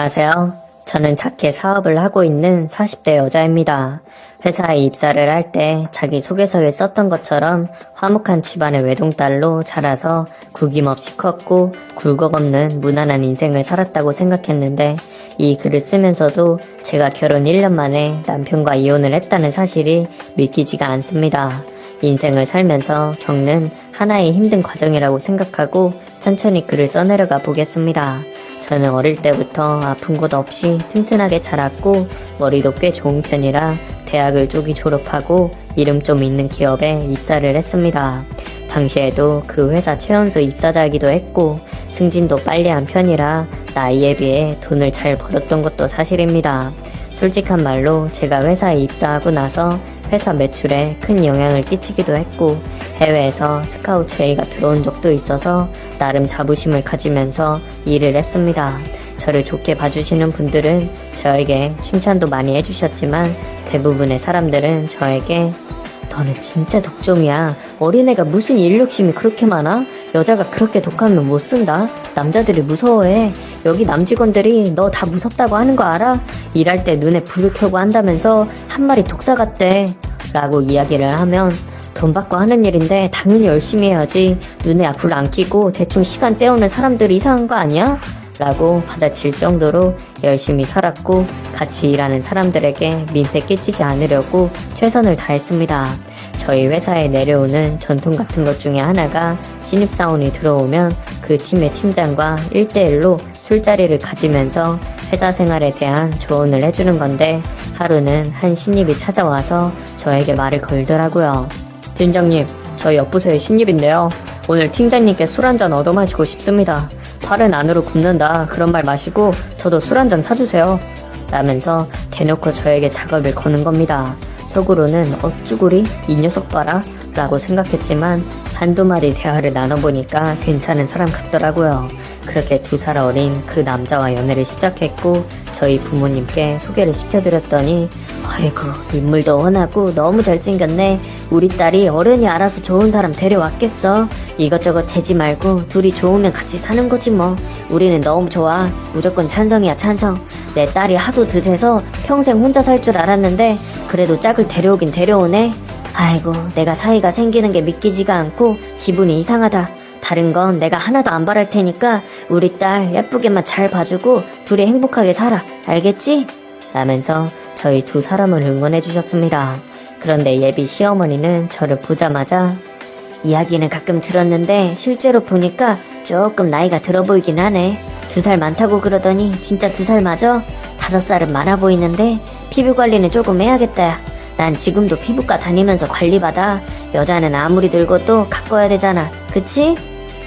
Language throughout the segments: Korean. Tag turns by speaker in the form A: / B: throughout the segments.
A: 안녕하세요. 저는 작게 사업을 하고 있는 40대 여자입니다. 회사에 입사를 할 때 자기 소개서에 썼던 것처럼 화목한 집안의 외동딸로 자라서 구김없이 컸고 굴곡 없는 무난한 인생을 살았다고 생각했는데 이 글을 쓰면서도 제가 결혼 1년 만에 남편과 이혼을 했다는 사실이 믿기지가 않습니다. 인생을 살면서 겪는 하나의 힘든 과정이라고 생각하고 천천히 글을 써내려가 보겠습니다. 저는 어릴 때부터 아픈 곳 없이 튼튼하게 자랐고 머리도 꽤 좋은 편이라 대학을 쪽이 졸업하고 이름 좀 있는 기업에 입사를 했습니다. 당시에도 그 회사 최연소 입사자이기도 했고 승진도 빨리 한 편이라 나이에 비해 돈을 잘 벌었던 것도 사실입니다. 솔직한 말로 제가 회사에 입사하고 나서 회사 매출에 큰 영향을 끼치기도 했고 해외에서 스카우트 제의가 들어온 적도 있어서 나름 자부심을 가지면서 일을 했습니다. 저를 좋게 봐주시는 분들은 저에게 칭찬도 많이 해주셨지만 대부분의 사람들은 저에게 너는 진짜 독종이야. 어린애가 무슨 일 욕심이 그렇게 많아? 여자가 그렇게 독하면 못 쓴다. 남자들이 무서워해. 여기 남직원들이 너 다 무섭다고 하는 거 알아? 일할 때 눈에 불을 켜고 한다면서 한 마리 독사 같대. 라고 이야기를 하면 돈 받고 하는 일인데 당연히 열심히 해야지. 눈에 불안 켜고 대충 시간 때우는 사람들이 이상한 거 아니야? 라고 받아칠 정도로 열심히 살았고 같이 일하는 사람들에게 민폐 끼치지 않으려고 최선을 다했습니다. 저희 회사에 내려오는 전통 같은 것 중에 하나가 신입사원이 들어오면 그 팀의 팀장과 1대1로 술자리를 가지면서 회사 생활에 대한 조언을 해주는 건데 하루는 한 신입이 찾아와서 저에게 말을 걸더라고요. 팀장님, 저희 옆부서의 신입인데요. 오늘 팀장님께 술 한잔 얻어 마시고 싶습니다. 팔은 안으로 굽는다. 그런 말 마시고 저도 술 한 잔 사주세요. 라면서 대놓고 저에게 작업을 거는 겁니다. 속으로는 어쭈구리 이 녀석 봐라 라고 생각했지만 한두 마디 대화를 나눠보니까 괜찮은 사람 같더라고요. 그렇게 두 살 어린 그 남자와 연애를 시작했고 저희 부모님께 소개를 시켜드렸더니 아이고 인물도 훤하고 너무 잘생겼네. 우리 딸이 어른이 알아서 좋은 사람 데려왔겠어. 이것저것 재지 말고 둘이 좋으면 같이 사는 거지 뭐. 우리는 너무 좋아. 무조건 찬성이야 찬성. 내 딸이 하도 드세서 평생 혼자 살 줄 알았는데 그래도 짝을 데려오긴 데려오네. 아이고 내가 사이가 생기는 게 믿기지가 않고 기분이 이상하다 다른 건 내가 하나도 안 바랄 테니까 우리 딸 예쁘게만 잘 봐주고 둘이 행복하게 살아. 알겠지? 라면서 저희 두 사람을 응원해 주셨습니다. 그런데 예비 시어머니는 저를 보자마자 이야기는 가끔 들었는데 실제로 보니까 조금 나이가 들어 보이긴 하네. 두 살 많다고 그러더니 진짜 두 살 맞아? 다섯 살은 많아 보이는데 피부 관리는 조금 해야겠다. 난 지금도 피부과 다니면서 관리받아. 여자는 아무리 늙어도 가꿔야 되잖아. 그치?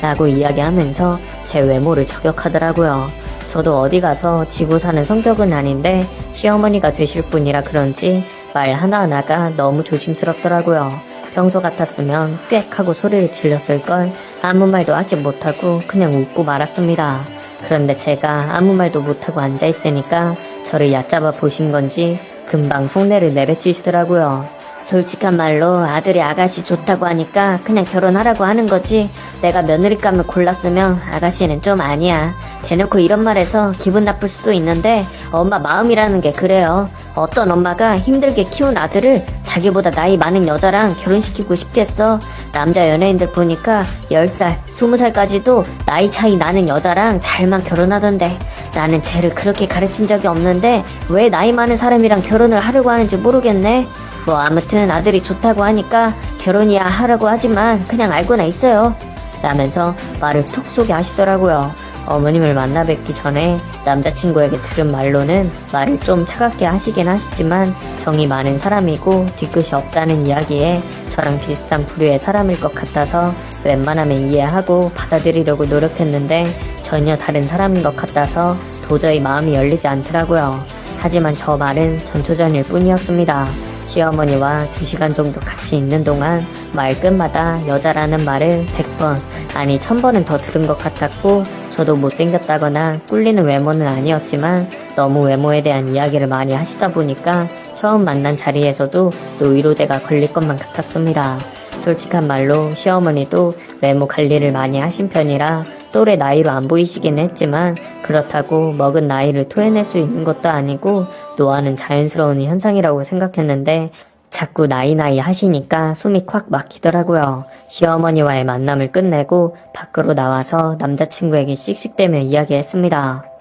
A: 라고 이야기하면서 제 외모를 저격하더라고요. 저도 어디 가서 지고 사는 성격은 아닌데 시어머니가 되실 분이라 그런지 말 하나하나가 너무 조심스럽더라고요. 평소 같았으면 꽥 하고 소리를 질렀을걸 아무 말도 하지 못하고 그냥 웃고 말았습니다. 그런데 제가 아무 말도 못하고 앉아있으니까 저를 얕잡아 보신 건지 금방 속내를 내뱉으시더라고요. 솔직한 말로 아들이 아가씨 좋다고 하니까 그냥 결혼하라고 하는 거지. 내가 며느리감을 골랐으면 아가씨는 좀 아니야. 대놓고 이런 말해서 기분 나쁠 수도 있는데 엄마 마음이라는 게 그래요. 어떤 엄마가 힘들게 키운 아들을 자기보다 나이 많은 여자랑 결혼시키고 싶겠어. 남자 연예인들 보니까 10살, 20살까지도 나이 차이 나는 여자랑 잘만 결혼하던데 나는 쟤를 그렇게 가르친 적이 없는데 왜 나이 많은 사람이랑 결혼을 하려고 하는지 모르겠네. 뭐 아무튼 아들이 좋다고 하니까 결혼이야 하라고 하지만 그냥 알고나 있어요. 라면서 말을 톡 쏘게 하시더라고요. 어머님을 만나 뵙기 전에 남자친구에게 들은 말로는 말을 좀 차갑게 하시긴 하시지만 정이 많은 사람이고 뒤끝이 없다는 이야기에 저랑 비슷한 부류의 사람일 것 같아서 웬만하면 이해하고 받아들이려고 노력했는데 전혀 다른 사람인 것 같아서 도저히 마음이 열리지 않더라고요. 하지만 저 말은 전초전일 뿐이었습니다. 시어머니와 2시간 정도 같이 있는 동안 말 끝마다 여자라는 말을 100번, 아니 1000번은 더 들은 것 같았고, 저도 못생겼다거나 꿀리는 외모는 아니었지만 너무 외모에 대한 이야기를 많이 하시다 보니까 처음 만난 자리에서도 노이로제가 걸릴 것만 같았습니다. 솔직한 말로 시어머니도 외모 관리를 많이 하신 편이라 또래 나이로 안 보이시긴 했지만 그렇다고 먹은 나이를 토해낼 수 있는 것도 아니고 노화는 자연스러운 현상이라고 생각했는데 자꾸 나이 나이 하시니까 숨이 콱 막히더라고요. 시어머니와의 만남을 끝내고 밖으로 나와서 남자친구에게 씩씩대며 이야기했습니다.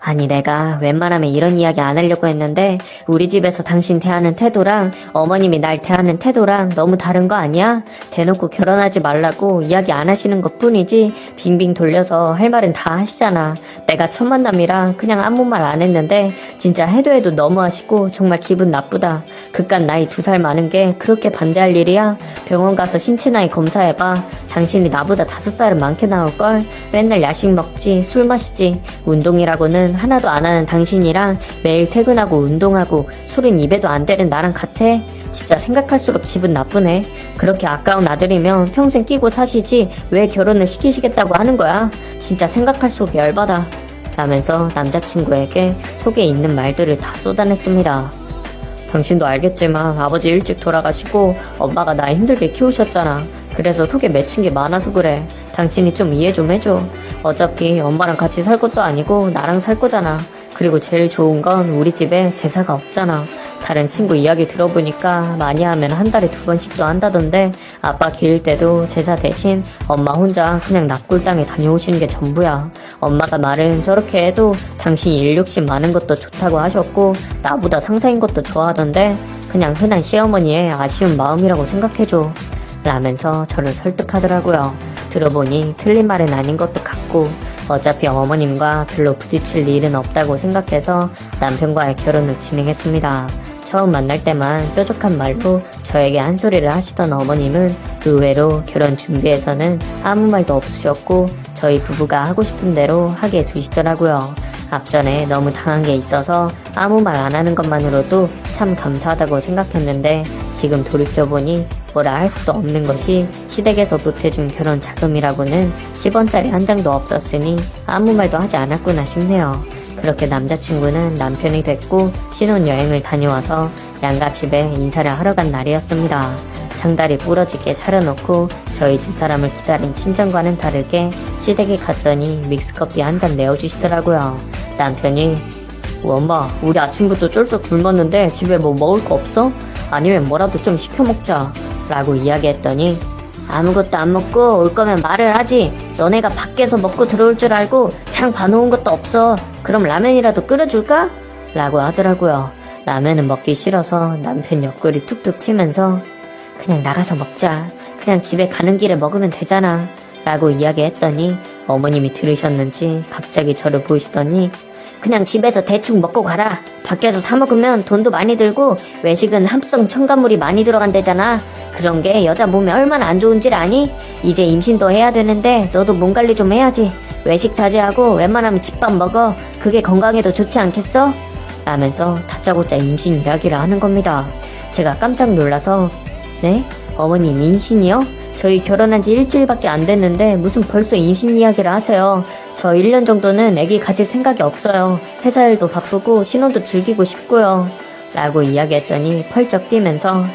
A: 아니 내가 웬만하면 이런 이야기 안 하려고 했는데 우리 집에서 당신 대하는 태도랑 어머님이 날 대하는 태도랑 너무 다른 거 아니야? 대놓고 결혼하지 말라고 이야기 안 하시는 것 뿐이지 빙빙 돌려서 할 말은 다 하시잖아. 내가 첫 만남이라 그냥 아무 말 안 했는데 진짜 해도 해도 너무하시고 정말 기분 나쁘다. 그깟 나이 두 살 많은 게 그렇게 반대할 일이야? 병원 가서 신체 나이 검사해봐. 당신이 나보다 다섯 살은 많게 나올걸? 맨날 야식 먹지, 술 마시지, 운동이라고는 하나도 안 하는 당신이랑 매일 퇴근하고 운동하고 술은 입에도 안 대는 나랑 같아? 진짜 생각할수록 기분 나쁘네. 그렇게 아까운 아들이면 평생 끼고 사시지 왜 결혼을 시키시겠다고 하는 거야? 진짜 생각할수록 열받아. 라면서 남자친구에게 속에 있는 말들을 다 쏟아냈습니다. 당신도 알겠지만 아버지 일찍 돌아가시고 엄마가 나 힘들게 키우셨잖아. 그래서 속에 맺힌 게 많아서 그래. 당신이 좀 이해 좀 해줘. 어차피 엄마랑 같이 살 것도 아니고 나랑 살 거잖아. 그리고 제일 좋은 건 우리 집에 제사가 없잖아. 다른 친구 이야기 들어보니까 많이 하면 한 달에 두 번씩도 한다던데 아빠 기일 때도 제사 대신 엄마 혼자 그냥 납골당에 다녀오시는 게 전부야. 엄마가 말은 저렇게 해도 당신이 일 욕심 많은 것도 좋다고 하셨고 나보다 상사인 것도 좋아하던데 그냥 흔한 시어머니의 아쉬운 마음이라고 생각해줘. 라면서 저를 설득하더라고요. 들어보니 틀린 말은 아닌 것도 같고 어차피 어머님과 별로 부딪힐 일은 없다고 생각해서 남편과의 결혼을 진행했습니다. 처음 만날 때만 뾰족한 말로 저에게 한 소리를 하시던 어머님은 의외로 결혼 준비에서는 아무 말도 없으셨고 저희 부부가 하고 싶은 대로 하게 두시더라고요. 앞전에 너무 당한 게 있어서 아무 말 안 하는 것만으로도 참 감사하다고 생각했는데 지금 돌이켜보니 뭐라 할 수도 없는 것이 시댁에서 보태준 결혼 자금이라고는 10원짜리 한 장도 없었으니 아무 말도 하지 않았구나 싶네요. 그렇게 남자친구는 남편이 됐고 신혼여행을 다녀와서 양가 집에 인사를 하러 간 날이었습니다. 상다리 부러지게 차려놓고 저희 두 사람을 기다린 친정과는 다르게 시댁에 갔더니 믹스커피 한 잔 내어주시더라고요. 남편이 엄마 우리 아침부터 쫄쫄 굶었는데 집에 뭐 먹을 거 없어? 아니면 뭐라도 좀 시켜 먹자 라고 이야기했더니 아무것도 안 먹고 올 거면 말을 하지. 너네가 밖에서 먹고 들어올 줄 알고 창 봐놓은 것도 없어. 그럼 라면이라도 끓여줄까? 라고 하더라고요. 라면은 먹기 싫어서 남편 옆구리 툭툭 치면서 그냥 나가서 먹자. 그냥 집에 가는 길에 먹으면 되잖아. 라고 이야기했더니 어머님이 들으셨는지 갑자기 저를 보시더니 그냥 집에서 대충 먹고 가라. 밖에서 사 먹으면 돈도 많이 들고 외식은 합성 첨가물이 많이 들어간대잖아. 그런 게 여자 몸에 얼마나 안 좋은지 아니? 이제 임신도 해야 되는데 너도 몸 관리 좀 해야지. 외식 자제하고 웬만하면 집밥 먹어. 그게 건강에도 좋지 않겠어? 라면서 다짜고짜 임신 이야기를 하는 겁니다. 제가 깜짝 놀라서 네? 어머님 임신이요? 저희 결혼한 지 일주일밖에 안 됐는데 무슨 벌써 임신 이야기를 하세요. 저 1년 정도는 아기 가질 생각이 없어요. 회사 일도 바쁘고 신혼도 즐기고 싶고요. 라고 이야기했더니 펄쩍 뛰면서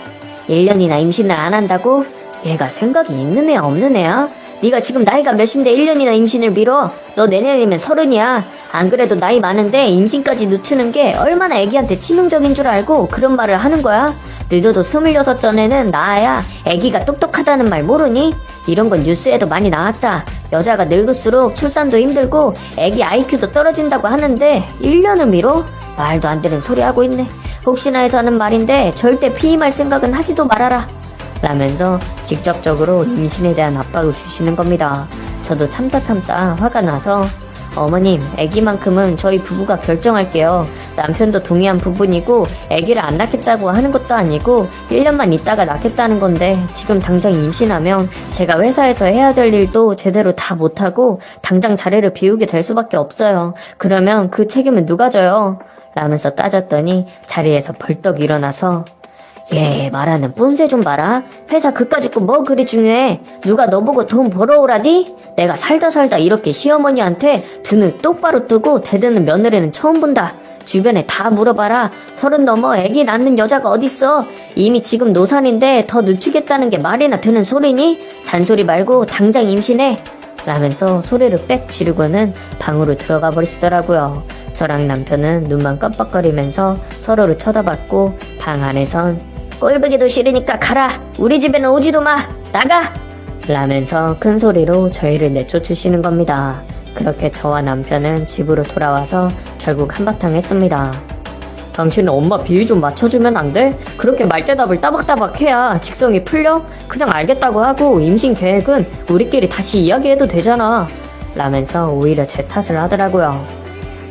A: 1년이나 임신을 안 한다고? 얘가 생각이 있는 애야 없는 애야? 네가 지금 나이가 몇인데 1년이나 임신을 미뤄? 너 내년이면 서른이야. 안 그래도 나이 많은데 임신까지 늦추는 게 얼마나 애기한테 치명적인 줄 알고 그런 말을 하는 거야? 늦어도 스물여섯 전에는 나아야 애기가 똑똑하다는 말 모르니? 이런 건 뉴스에도 많이 나왔다. 여자가 늙을수록 출산도 힘들고 애기 IQ도 떨어진다고 하는데 1년을 미뤄? 말도 안 되는 소리 하고 있네. 혹시나 해서 하는 말인데 절대 피임할 생각은 하지도 말아라. 라면서 직접적으로 임신에 대한 압박을 주시는 겁니다. 저도 참다 참다 화가 나서 어머님, 아기만큼은 저희 부부가 결정할게요. 남편도 동의한 부분이고 아기를 안 낳겠다고 하는 것도 아니고 1년만 있다가 낳겠다는 건데 지금 당장 임신하면 제가 회사에서 해야 될 일도 제대로 다 못하고 당장 자리를 비우게 될 수밖에 없어요. 그러면 그 책임은 누가 져요? 라면서 따졌더니 자리에서 벌떡 일어나서 얘 말하는 뽐새 좀 봐라. 회사 그까짓 거뭐 그리 중요해. 누가 너보고 돈 벌어오라디? 내가 살다 살다 이렇게 시어머니한테 두 눈 똑바로 뜨고 대드는 며느리는 처음 본다. 주변에 다 물어봐라. 서른 넘어 애기 낳는 여자가 어딨어? 이미 지금 노산인데 더 늦추겠다는 게 말이나 되는 소리니? 잔소리 말고 당장 임신해. 라면서 소리를 빽 지르고는 방으로 들어가 버리시더라고요. 저랑 남편은 눈만 깜빡거리면서 서로를 쳐다봤고 방 안에선 꼴보기도 싫으니까 가라! 우리 집에는 오지도 마! 나가! 라면서 큰 소리로 저희를 내쫓으시는 겁니다. 그렇게 저와 남편은 집으로 돌아와서 결국 한바탕 했습니다. 당신은 엄마 비위 좀 맞춰주면 안 돼? 그렇게 말대답을 따박따박 해야 직성이 풀려? 그냥 알겠다고 하고 임신 계획은 우리끼리 다시 이야기해도 되잖아. 라면서 오히려 제 탓을 하더라고요.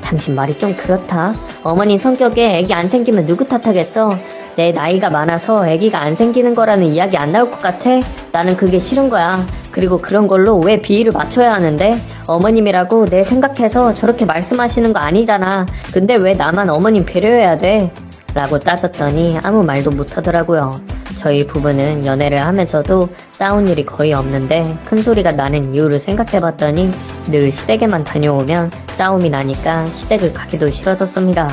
A: 당신 말이 좀 그렇다. 어머님 성격에 애기 안 생기면 누구 탓하겠어? 내 나이가 많아서 애기가 안 생기는 거라는 이야기 안 나올 것 같아? 나는 그게 싫은 거야. 그리고 그런 걸로 왜 비위를 맞춰야 하는데? 어머님이라고 내 생각해서 저렇게 말씀하시는 거 아니잖아. 근데 왜 나만 어머님 배려해야 돼? 라고 따졌더니 아무 말도 못 하더라고요. 저희 부부는 연애를 하면서도 싸운 일이 거의 없는데 큰 소리가 나는 이유를 생각해봤더니 늘 시댁에만 다녀오면 싸움이 나니까 시댁을 가기도 싫어졌습니다.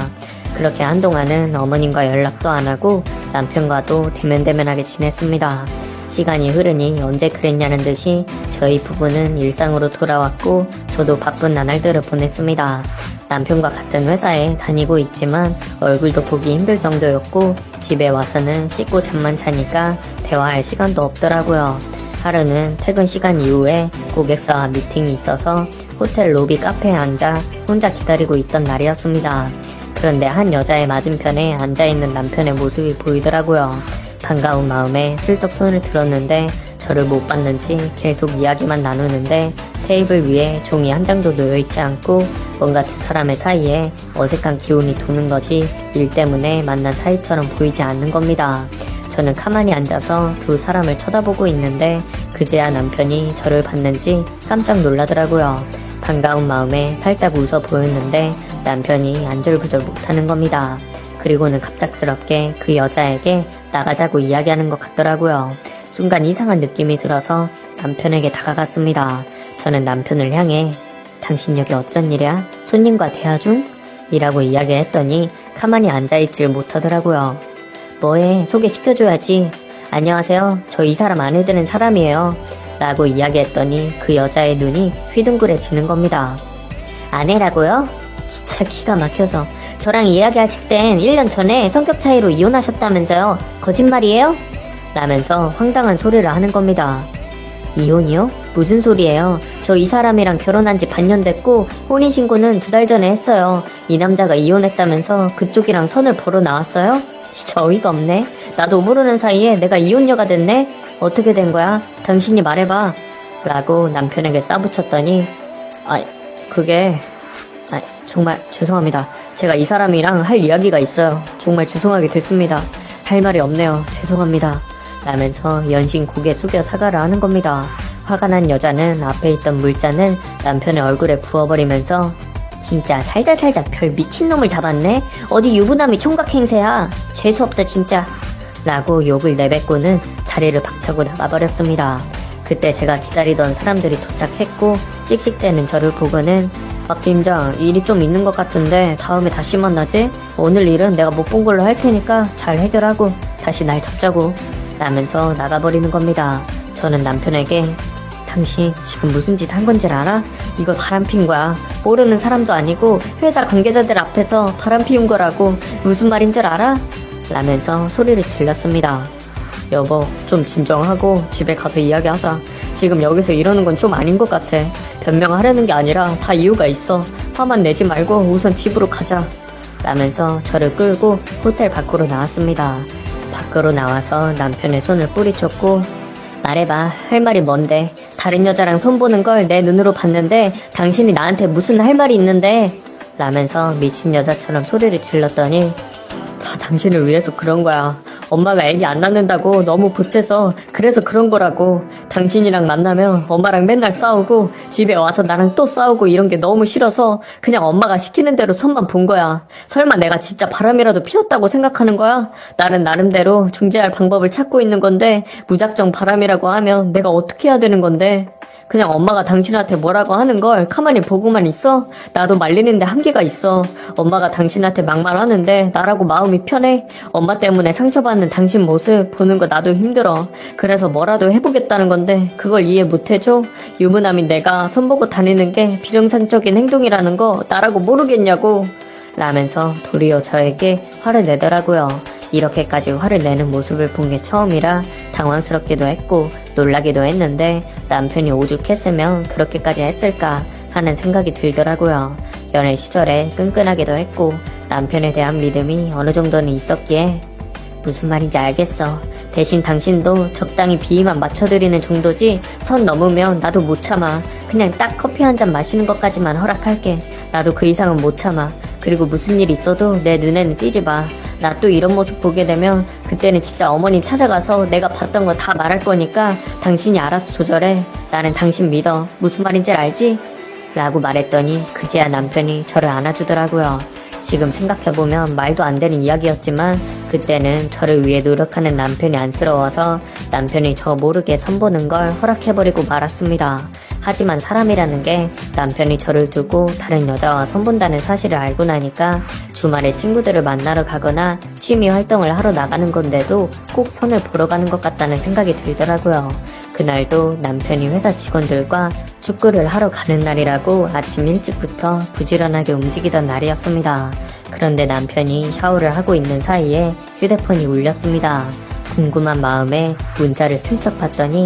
A: 그렇게 한동안은 어머님과 연락도 안 하고 남편과도 대면대면하게 지냈습니다. 시간이 흐르니 언제 그랬냐는 듯이 저희 부부는 일상으로 돌아왔고 저도 바쁜 나날들을 보냈습니다. 남편과 같은 회사에 다니고 있지만 얼굴도 보기 힘들 정도였고 집에 와서는 씻고 잠만 자니까 대화할 시간도 없더라고요. 하루는 퇴근 시간 이후에 고객사와 미팅이 있어서 호텔 로비 카페에 앉아 혼자 기다리고 있던 날이었습니다. 그런데 한 여자의 맞은편에 앉아있는 남편의 모습이 보이더라고요. 반가운 마음에 슬쩍 손을 들었는데 저를 못 봤는지 계속 이야기만 나누는데 테이블 위에 종이 한 장도 놓여있지 않고 뭔가 두 사람의 사이에 어색한 기운이 도는 것이 일 때문에 만난 사이처럼 보이지 않는 겁니다. 저는 가만히 앉아서 두 사람을 쳐다보고 있는데 그제야 남편이 저를 봤는지 깜짝 놀라더라고요. 반가운 마음에 살짝 웃어 보였는데 남편이 안절부절 못하는 겁니다. 그리고는 갑작스럽게 그 여자에게 나가자고 이야기하는 것 같더라고요. 순간 이상한 느낌이 들어서 남편에게 다가갔습니다. 저는 남편을 향해 당신 여기 어쩐 일이야? 손님과 대화 중? 이라고 이야기했더니 가만히 앉아있질 못하더라고요. 뭐해? 소개시켜줘야지. 안녕하세요. 저 이 사람 안에 드는 사람이에요. 라고 이야기했더니 그 여자의 눈이 휘둥그레지는 겁니다. 아내라고요? 진짜 기가 막혀서 저랑 이야기하실 땐 1년 전에 성격 차이로 이혼하셨다면서요. 거짓말이에요? 라면서 황당한 소리를 하는 겁니다. 이혼이요? 무슨 소리예요? 저 이 사람이랑 결혼한 지 반년 됐고 혼인신고는 두 달 전에 했어요. 이 남자가 이혼했다면서 그쪽이랑 선을 보러 나왔어요? 진짜 어이가 없네. 나도 모르는 사이에 내가 이혼녀가 됐네? 어떻게 된 거야? 당신이 말해봐. 라고 남편에게 싸붙였더니 아 그게 아, 정말 죄송합니다. 제가 이 사람이랑 할 이야기가 있어요. 정말 죄송하게 됐습니다. 할 말이 없네요. 죄송합니다. 라면서 연신 고개 숙여 사과를 하는 겁니다. 화가 난 여자는 앞에 있던 물잔을 남편의 얼굴에 부어버리면서 진짜 살다 살다 별 미친놈을 다 봤네? 어디 유부남이 총각 행세야? 재수없어 진짜. 라고 욕을 내뱉고는 자리를 박차고 나가버렸습니다. 그때 제가 기다리던 사람들이 도착했고 씩씩대는 저를 보고는 박 팀장 일이 좀 있는 것 같은데 다음에 다시 만나지? 오늘 일은 내가 못 본 걸로 할 테니까 잘 해결하고 다시 날 잡자고 라면서 나가버리는 겁니다. 저는 남편에게 당신 지금 무슨 짓 한 건지 알아? 이거 바람 핀 거야. 모르는 사람도 아니고 회사 관계자들 앞에서 바람 피운 거라고 무슨 말인 줄 알아? 라면서 소리를 질렀습니다. 여보, 좀 진정하고 집에 가서 이야기하자. 지금 여기서 이러는 건 좀 아닌 것 같아. 변명하려는 게 아니라 다 이유가 있어. 화만 내지 말고 우선 집으로 가자. 라면서 저를 끌고 호텔 밖으로 나왔습니다. 밖으로 나와서 남편의 손을 뿌리쳤고 말해봐. 할 말이 뭔데? 다른 여자랑 손보는 걸 내 눈으로 봤는데 당신이 나한테 무슨 할 말이 있는데? 라면서 미친 여자처럼 소리를 질렀더니 다 당신을 위해서 그런 거야. 엄마가 애기 안 낳는다고 너무 보채서 그래서 그런 거라고. 당신이랑 만나면 엄마랑 맨날 싸우고 집에 와서 나랑 또 싸우고 이런 게 너무 싫어서 그냥 엄마가 시키는 대로 손만 본 거야. 설마 내가 진짜 바람이라도 피웠다고 생각하는 거야? 나는 나름대로 중재할 방법을 찾고 있는 건데 무작정 바람이라고 하면 내가 어떻게 해야 되는 건데? 그냥 엄마가 당신한테 뭐라고 하는 걸 가만히 보고만 있어? 나도 말리는데 한계가 있어. 엄마가 당신한테 막말하는데 나라고 마음이 편해. 엄마 때문에 상처받는 당신 모습 보는 거 나도 힘들어. 그래서 뭐라도 해보겠다는 건데 그걸 이해 못해줘? 유부남인 내가 손보고 다니는 게 비정상적인 행동이라는 거 나라고 모르겠냐고. 라면서 도리어 저에게 화를 내더라고요. 이렇게까지 화를 내는 모습을 본 게 처음이라 당황스럽기도 했고 놀라기도 했는데 남편이 오죽했으면 그렇게까지 했을까 하는 생각이 들더라고요. 연애 시절에 끈끈하기도 했고 남편에 대한 믿음이 어느 정도는 있었기에 무슨 말인지 알겠어. 대신 당신도 적당히 비위만 맞춰드리는 정도지 선 넘으면 나도 못 참아. 그냥 딱 커피 한 잔 마시는 것까지만 허락할게. 나도 그 이상은 못 참아. 그리고 무슨 일 있어도 내 눈에는 띄지 마. 나 또 이런 모습 보게 되면 그때는 진짜 어머님 찾아가서 내가 봤던 거 다 말할 거니까 당신이 알아서 조절해. 나는 당신 믿어. 무슨 말인지 알지? 라고 말했더니 그제야 남편이 저를 안아주더라고요. 지금 생각해보면 말도 안 되는 이야기였지만 그때는 저를 위해 노력하는 남편이 안쓰러워서 남편이 저 모르게 선보는 걸 허락해버리고 말았습니다. 하지만 사람이라는 게 남편이 저를 두고 다른 여자와 선본다는 사실을 알고 나니까 주말에 친구들을 만나러 가거나 취미 활동을 하러 나가는 건데도 꼭 선을 보러 가는 것 같다는 생각이 들더라고요. 그날도 남편이 회사 직원들과 축구를 하러 가는 날이라고 아침 일찍부터 부지런하게 움직이던 날이었습니다. 그런데 남편이 샤워를 하고 있는 사이에 휴대폰이 울렸습니다. 궁금한 마음에 문자를 슬쩍 봤더니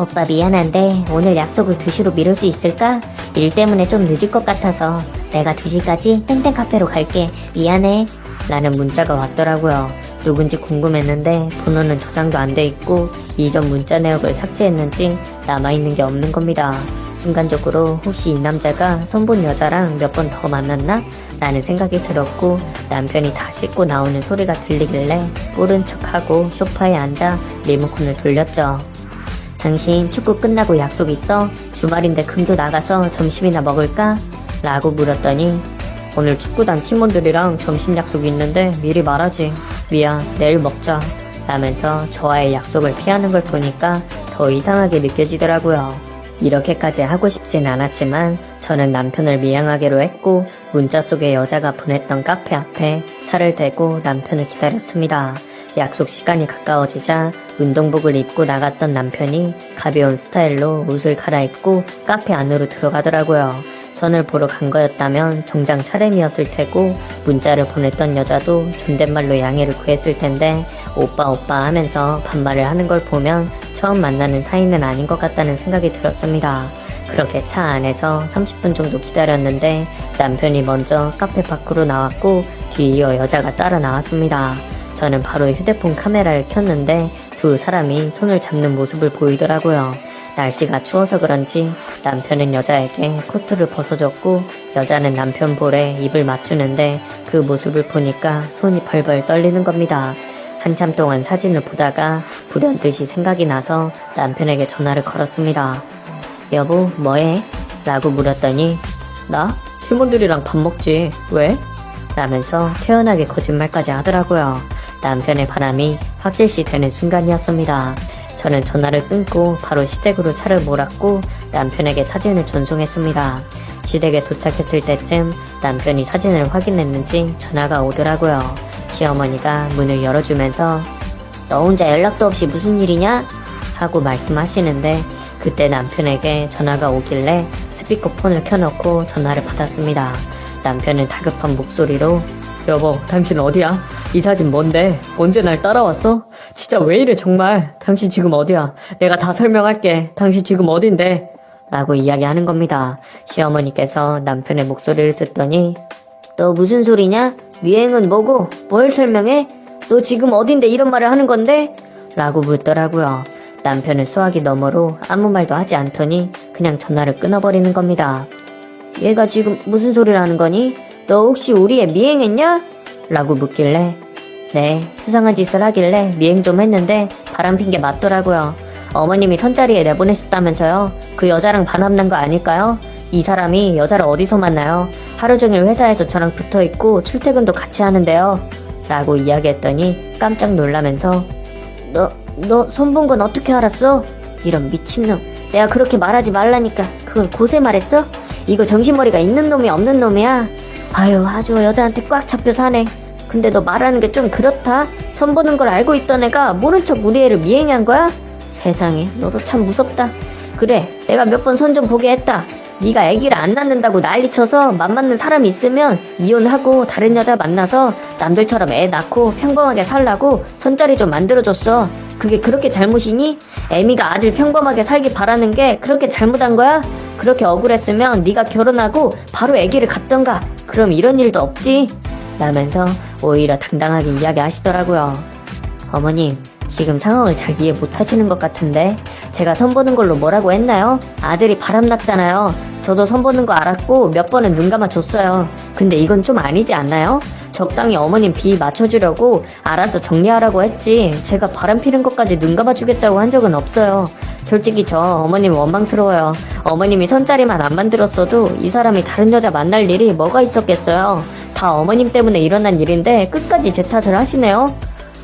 A: 오빠 미안한데 오늘 약속을 2시로 미룰 수 있을까? 일 때문에 좀 늦을 것 같아서 내가 2시까지 땡땡 카페로 갈게. 미안해. 라는 문자가 왔더라고요. 누군지 궁금했는데 번호는 저장도 안 돼 있고 이전 문자 내역을 삭제했는지 남아있는 게 없는 겁니다. 순간적으로 혹시 이 남자가 선본 여자랑 몇 번 더 만났나? 라는 생각이 들었고 남편이 다 씻고 나오는 소리가 들리길래 모른 척하고 소파에 앉아 리모컨을 돌렸죠. 당신 축구 끝나고 약속 있어? 주말인데 금도 나가서 점심이나 먹을까? 라고 물었더니 오늘 축구단 팀원들이랑 점심 약속이 있는데 미리 말하지. 미안, 내일 먹자. 라면서 저와의 약속을 피하는 걸 보니까 더 이상하게 느껴지더라고요. 이렇게까지 하고 싶진 않았지만 저는 남편을 미행하기로 했고 문자 속에 여자가 보냈던 카페 앞에 차를 대고 남편을 기다렸습니다. 약속 시간이 가까워지자 운동복을 입고 나갔던 남편이 가벼운 스타일로 옷을 갈아입고 카페 안으로 들어가더라고요. 선을 보러 간 거였다면 정장 차림이었을 테고 문자를 보냈던 여자도 존댓말로 양해를 구했을 텐데 오빠 오빠 하면서 반말을 하는 걸 보면 처음 만나는 사이는 아닌 것 같다는 생각이 들었습니다. 그렇게 차 안에서 30분 정도 기다렸는데 남편이 먼저 카페 밖으로 나왔고 뒤이어 여자가 따라 나왔습니다. 저는 바로 휴대폰 카메라를 켰는데 두 사람이 손을 잡는 모습을 보이더라고요. 날씨가 추워서 그런지 남편은 여자에게 코트를 벗어줬고 여자는 남편 볼에 입을 맞추는데 그 모습을 보니까 손이 벌벌 떨리는 겁니다. 한참 동안 사진을 보다가 불현듯이 생각이 나서 남편에게 전화를 걸었습니다. 여보, 뭐해? 라고 물었더니, 나? 팀원들이랑 밥 먹지. 왜? 라면서 태연하게 거짓말까지 하더라고요. 남편의 바람이 확실시 되는 순간이었습니다. 저는 전화를 끊고 바로 시댁으로 차를 몰았고 남편에게 사진을 전송했습니다. 시댁에 도착했을 때쯤 남편이 사진을 확인했는지 전화가 오더라고요. 시어머니가 문을 열어주면서 너 혼자 연락도 없이 무슨 일이냐? 하고 말씀하시는데 그때 남편에게 전화가 오길래 스피커폰을 켜놓고 전화를 받았습니다. 남편은 다급한 목소리로 여보, 당신 어디야? 이 사진 뭔데? 언제 날 따라왔어? 진짜 왜 이래 정말? 당신 지금 어디야? 내가 다 설명할게. 당신 지금 어딘데? 라고 이야기하는 겁니다. 시어머니께서 남편의 목소리를 듣더니 너 무슨 소리냐? 미행은 뭐고? 뭘 설명해? 너 지금 어딘데 이런 말을 하는 건데? 라고 묻더라고요. 남편은 수화기 너머로 아무 말도 하지 않더니 그냥 전화를 끊어버리는 겁니다. 얘가 지금 무슨 소리를 하는 거니? 너 혹시 우리 애 미행했냐? 라고 묻길래 네, 수상한 짓을 하길래 미행 좀 했는데 바람핀 게 맞더라고요. 어머님이 선자리에 내보내셨다면서요. 그 여자랑 반합난 거 아닐까요? 이 사람이 여자를 어디서 만나요? 하루 종일 회사에서 저랑 붙어 있고 출퇴근도 같이 하는데요. 라고 이야기했더니 깜짝 놀라면서 너, 너 손본 건 어떻게 알았어? 이런 미친놈.
B: 내가 그렇게 말하지 말라니까 그걸 고세 말했어? 이거 정신머리가 있는 놈이 없는 놈이야? 아유 아주 여자한테 꽉 잡혀 사네 근데 너 말하는 게 좀 그렇다 선 보는 걸 알고 있던 애가 모른 척 우리 애를 미행한 거야? 세상에 너도 참 무섭다 그래 내가 몇 번 손 좀 보게 했다 네가 아기를 안 낳는다고 난리쳐서 맘 맞는 사람이 있으면 이혼하고 다른 여자 만나서 남들처럼 애 낳고 평범하게 살라고 손자리 좀 만들어줬어 그게 그렇게 잘못이니? 애미가 아들 평범하게 살기 바라는 게 그렇게 잘못한 거야? 그렇게 억울했으면 네가 결혼하고 바로 아기를 갖던가 그럼 이런 일도 없지 라면서 오히려 당당하게 이야기하시더라고요 어머님, 지금 상황을 잘 이해 못 하시는 것 같은데, 제가 선보는 걸로 뭐라고 했나요? 아들이 바람났잖아요. 저도 선보는 거 알았고, 몇 번은 눈 감아줬어요. 근데 이건 좀 아니지 않나요? 적당히 어머님 비 맞춰주려고 알아서 정리하라고 했지. 제가 바람 피는 것까지 눈 감아주겠다고 한 적은 없어요. 솔직히 저 어머님 원망스러워요. 어머님이 선자리만 안 만들었어도 이 사람이 다른 여자 만날 일이 뭐가 있었겠어요. 다 어머님 때문에 일어난 일인데 끝까지 제 탓을 하시네요.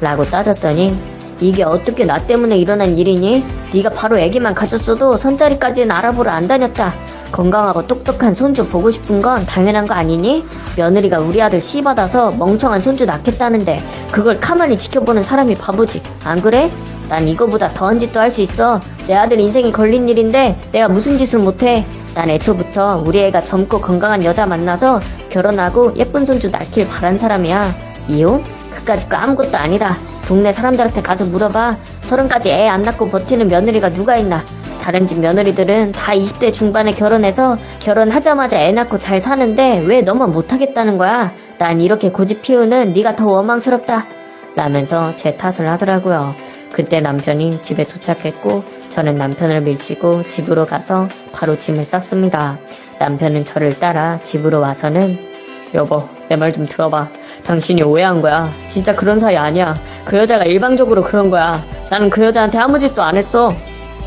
B: 라고 따졌더니 이게 어떻게 나 때문에 일어난 일이니? 네가 바로 애기만 가졌어도 선자리까지는 알아보러 안 다녔다. 건강하고 똑똑한 손주 보고 싶은 건 당연한 거 아니니? 며느리가 우리 아들 씨 받아서 멍청한 손주 낳겠다는데 그걸 가만히 지켜보는 사람이 바보지. 안 그래? 난 이거보다 더한 짓도 할 수 있어. 내 아들 인생이 걸린 일인데 내가 무슨 짓을 못해. 난 애초부터 우리 애가 젊고 건강한 여자 만나서 결혼하고 예쁜 손주 낳길 바란 사람이야. 이혼? 그까짓 거 아무것도 아니다. 동네 사람들한테 가서 물어봐. 서른까지 애 안 낳고 버티는 며느리가 누가 있나? 다른 집 며느리들은 다 20대 중반에 결혼해서 결혼하자마자 애 낳고 잘 사는데 왜 너만 못하겠다는 거야? 난 이렇게 고집 피우는 네가 더 원망스럽다. 라면서 제 탓을 하더라고요. 그때 남편이 집에 도착했고 저는 남편을 밀치고 집으로 가서 바로 짐을 쌌습니다. 남편은 저를 따라 집으로 와서는 여보, 내 말 좀 들어봐. 당신이 오해한 거야. 진짜 그런 사이 아니야. 그 여자가 일방적으로 그런 거야. 나는 그 여자한테 아무 짓도 안 했어.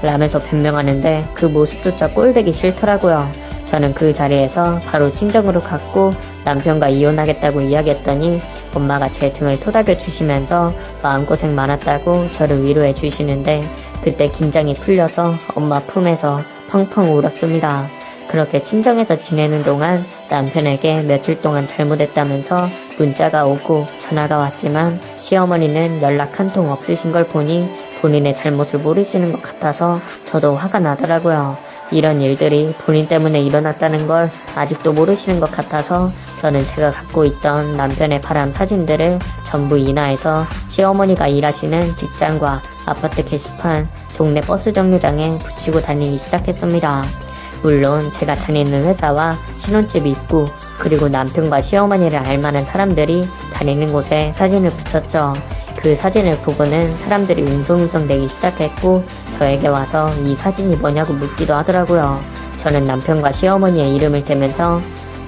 B: 라면서 변명하는데 그 모습조차 꼴되기 싫더라고요. 저는 그 자리에서 바로 친정으로 갔고 남편과 이혼하겠다고 이야기했더니 엄마가 제 등을 토닥여 주시면서 마음고생 많았다고 저를 위로해 주시는데 그때 긴장이 풀려서 엄마 품에서 펑펑 울었습니다. 그렇게 친정에서 지내는 동안 남편에게 며칠 동안 잘못했다면서 문자가 오고 전화가 왔지만 시어머니는 연락 한 통 없으신 걸 보니 본인의 잘못을 모르시는 것 같아서 저도 화가 나더라고요. 이런 일들이 본인 때문에 일어났다는 걸 아직도 모르시는 것 같아서 저는 제가 갖고 있던 남편의 바람 사진들을 전부 인화해서 시어머니가 일하시는 직장과 아파트 게시판, 동네 버스 정류장에 붙이고 다니기 시작했습니다. 물론 제가 다니는 회사와 신혼집 입구 그리고 남편과 시어머니를 알만한 사람들이 다니는 곳에 사진을 붙였죠. 그 사진을 보고는 사람들이 웅성웅성 내기 시작했고 저에게 와서 이 사진이 뭐냐고 묻기도 하더라고요. 저는 남편과 시어머니의 이름을 대면서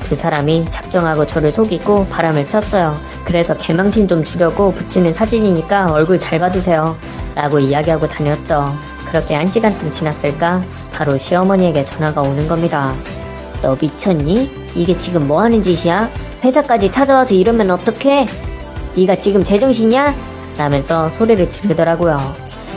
B: 그 사람이 작정하고 저를 속이고 바람을 폈어요. 그래서 개망신 좀 주려고 붙이는 사진이니까 얼굴 잘 봐주세요. 라고 이야기하고 다녔죠. 그렇게 한 시간쯤 지났을까? 바로 시어머니에게 전화가 오는 겁니다. 너 미쳤니? 이게 지금 뭐 하는 짓이야? 회사까지 찾아와서 이러면 어떡해? 네가 지금 제정신이야? 라면서 소리를 지르더라고요.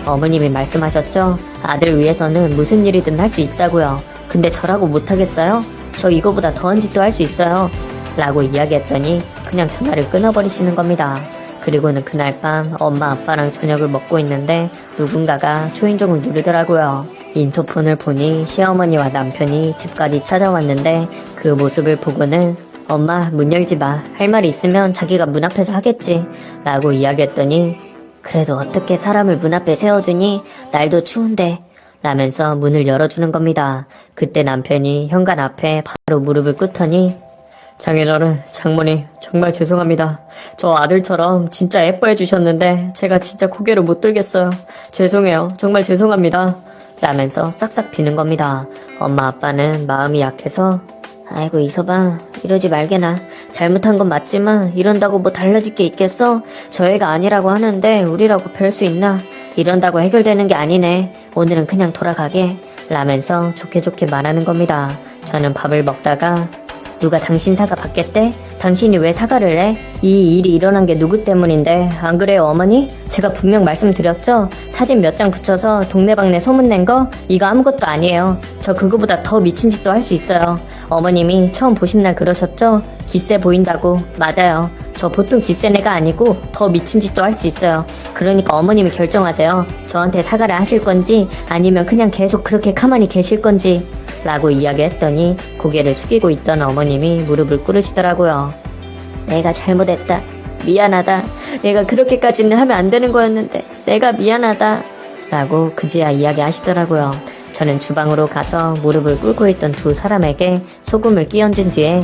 B: 어머님이 말씀하셨죠? 아들 위해서는 무슨 일이든 할 수 있다고요. 근데 저라고 못하겠어요? 저 이거보다 더한 짓도 할 수 있어요. 라고 이야기했더니 그냥 전화를 끊어버리시는 겁니다. 그리고는 그날 밤 엄마 아빠랑 저녁을 먹고 있는데 누군가가 초인종을 누르더라고요. 인터폰을 보니 시어머니와 남편이 집까지 찾아왔는데 그 모습을 보고는 엄마 문 열지 마. 할 말이 있으면 자기가 문 앞에서 하겠지. 라고 이야기했더니 그래도 어떻게 사람을 문 앞에 세워두니 날도 추운데 라면서 문을 열어주는 겁니다. 그때 남편이 현관 앞에 바로 무릎을 꿇더니 장인어른, 장모님, 정말 죄송합니다. 저 아들처럼 진짜 예뻐해 주셨는데 제가 진짜 고개를 못 들겠어요. 죄송해요. 정말 죄송합니다. 라면서 싹싹 비는 겁니다. 엄마 아빠는 마음이 약해서 아이고 이서방 이러지 말게나 잘못한 건 맞지만 이런다고 뭐 달라질 게 있겠어? 저 애가 아니라고 하는데 우리라고 별 수 있나? 이런다고 해결되는 게 아니네 오늘은 그냥 돌아가게 라면서 좋게 좋게 말하는 겁니다 저는 밥을 먹다가
A: 누가 당신 사과 받겠대? 당신이 왜 사과를 해? 이 일이 일어난 게 누구 때문인데 안 그래요 어머니? 제가 분명 말씀드렸죠? 사진 몇 장 붙여서 동네방네 소문낸 거 이거 아무것도 아니에요. 저 그거보다 더 미친 짓도 할 수 있어요. 어머님이 처음 보신 날 그러셨죠? 기세 보인다고 맞아요. 저 보통 기센 애가 아니고 더 미친 짓도 할 수 있어요. 그러니까 어머님이 결정하세요. 저한테 사과를 하실 건지 아니면 그냥 계속 그렇게 가만히 계실 건지 라고 이야기했더니 고개를 숙이고 있던 어머님이 무릎을 꿇으시더라고요.
B: 내가 잘못했다. 미안하다. 내가 그렇게까지는 하면 안 되는 거였는데 내가 미안하다.
A: 라고 그제야 이야기하시더라고요. 저는 주방으로 가서 무릎을 꿇고 있던 두 사람에게 소금을 끼얹은 뒤에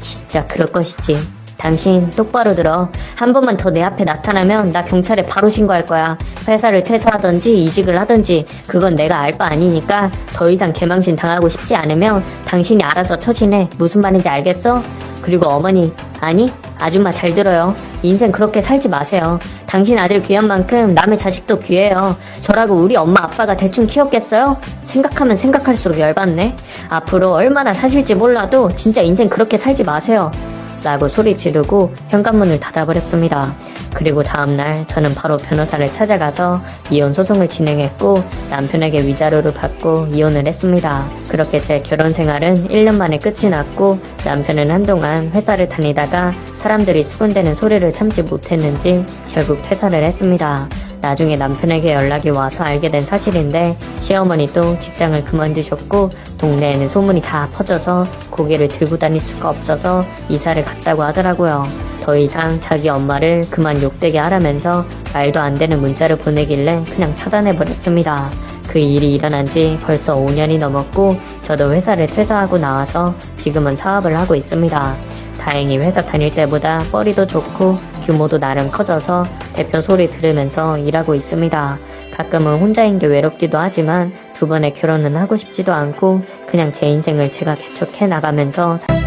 A: 진짜 그럴 것이지. 당신 똑바로 들어. 한 번만 더 내 앞에 나타나면 나 경찰에 바로 신고할 거야. 회사를 퇴사하던지 이직을 하던지 그건 내가 알 바 아니니까 더 이상 개망신 당하고 싶지 않으면 당신이 알아서 처신해. 무슨 말인지 알겠어? 그리고 어머니, 아니, 아줌마 잘 들어요. 인생 그렇게 살지 마세요. 당신 아들 귀한 만큼 남의 자식도 귀해요. 저라고 우리 엄마 아빠가 대충 키웠겠어요? 생각하면 생각할수록 열받네. 앞으로 얼마나 사실지 몰라도 진짜 인생 그렇게 살지 마세요. 라고 소리 지르고 현관문을 닫아버렸습니다. 그리고 다음날 저는 바로 변호사를 찾아가서 이혼 소송을 진행했고 남편에게 위자료를 받고 이혼을 했습니다. 그렇게 제 결혼 생활은 1년 만에 끝이 났고 남편은 한동안 회사를 다니다가 사람들이 수군대는 소리를 참지 못했는지 결국 퇴사를 했습니다. 나중에 남편에게 연락이 와서 알게 된 사실인데 시어머니도 직장을 그만두셨고 동네에는 소문이 다 퍼져서 고개를 들고 다닐 수가 없어서 이사를 갔다고 하더라고요. 더 이상 자기 엄마를 그만 욕되게 하라면서 말도 안 되는 문자를 보내길래 그냥 차단해버렸습니다. 그 일이 일어난 지 벌써 5년이 넘었고 저도 회사를 퇴사하고 나와서 지금은 사업을 하고 있습니다. 다행히 회사 다닐 때보다 뻘이도 좋고 규모도 나름 커져서 대표 소리 들으면서 일하고 있습니다. 가끔은 혼자인 게 외롭기도 하지만 두 번의 결혼은 하고 싶지도 않고 그냥 제 인생을 제가 개척해 나가면서 살-